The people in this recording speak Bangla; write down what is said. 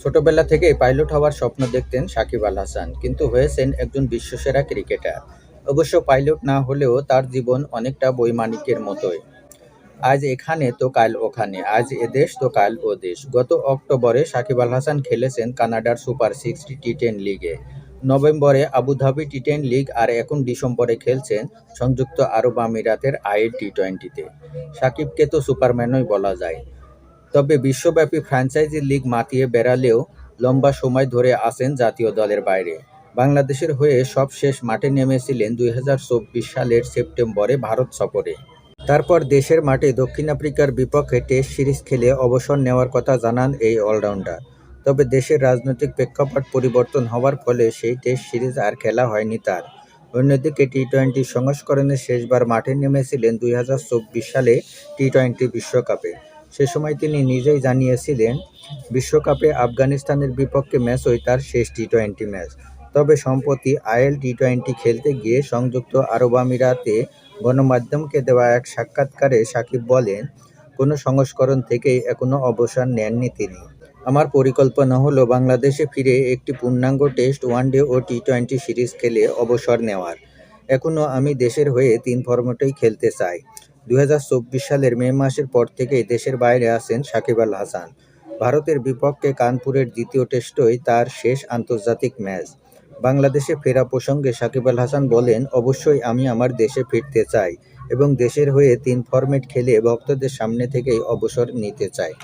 ছোটবেলা থেকেই পাইলট হওয়ার স্বপ্ন দেখতেন সাকিব আল হাসান, কিন্তু হয়েছেন একজন বিশ্বসেরা ক্রিকেটার। অবশ্য পাইলট না হলেও তার জীবন অনেকটা বৈমানিকের মতোই। আজ এখানে তো কাল ওখানে, আজ এদেশ তো কাল ও দেশ। গত অক্টোবরে সাকিব আল হাসান খেলেছেন কানাডার সুপার সিক্স টি টেন লিগে। নভেম্বরে Abu Dhabi T ten league আর এখন ডিসেম্বরে খেলছেন সংযুক্ত আরব আমিরাতের আইএল টি টোয়েন্টিতে। সাকিবকে তো সুপারম্যানই বলা যায়। তবে বিশ্বব্যাপী ফ্র্যাঞ্চাইজি লিগ মাতিয়ে বেড়ালেও লম্বা সময় ধরে আসেন জাতীয় দলের বাইরে। বাংলাদেশের হয়ে সবশেষ মাঠে নেমেছিলেন দুই হাজার চব্বিশ সালের সেপ্টেম্বরে ভারত সফরে। তারপর দেশের মাঠে দক্ষিণ আফ্রিকার বিপক্ষে টেস্ট সিরিজ খেলে অবসর নেওয়ার কথা জানান এই অলরাউন্ডার। তবে দেশের রাজনৈতিক প্রেক্ষাপট পরিবর্তন হওয়ার ফলে সেই টেস্ট সিরিজ আর খেলা হয়নি তার। অন্যদিকে টি টোয়েন্টি সংস্করণে শেষবার মাঠে নেমেছিলেন দুই হাজার চব্বিশ সালে টি টোয়েন্টি বিশ্বকাপে। সে সময় তিনি নিজেই জানিয়েছিলেন, বিশ্বকাপে আফগানিস্তানের বিপক্ষে ম্যাচ ম্যাচই তার শেষ টি টোয়েন্টি ম্যাচ। তবে সম্প্রতি আইএল টি টোয়েন্টি খেলতে গিয়ে সংযুক্ত আরব আমিরাতে গণমাধ্যমকে দেওয়া এক সাক্ষাৎকারে সাকিব বলেন, কোনো সংস্করণ থেকেই এখনও অবসর নেননি তিনি। আমার পরিকল্পনা হলো বাংলাদেশে ফিরে একটি পূর্ণাঙ্গ টেস্ট ওয়ানডে ও টি টোয়েন্টি সিরিজ খেলে অবসর নেওয়ার। এখনও আমি দেশের হয়ে তিন ফরম্যাটেই খেলতে চাই। দু হাজার চব্বিশ সালের মে মাসের পর থেকেই দেশের বাইরে আসেন সাকিব আল হাসান। ভারতের বিপক্ষে কানপুরের দ্বিতীয় টেস্টই তার শেষ আন্তর্জাতিক ম্যাচ। বাংলাদেশে ফেরা প্রসঙ্গে সাকিব আল হাসান বলেন, অবশ্যই আমি আমার দেশে ফিরতে চাই এবং দেশের হয়ে তিন ফরম্যাট খেলে ভক্তদের সামনে থেকেই অবসর নিতে চাই।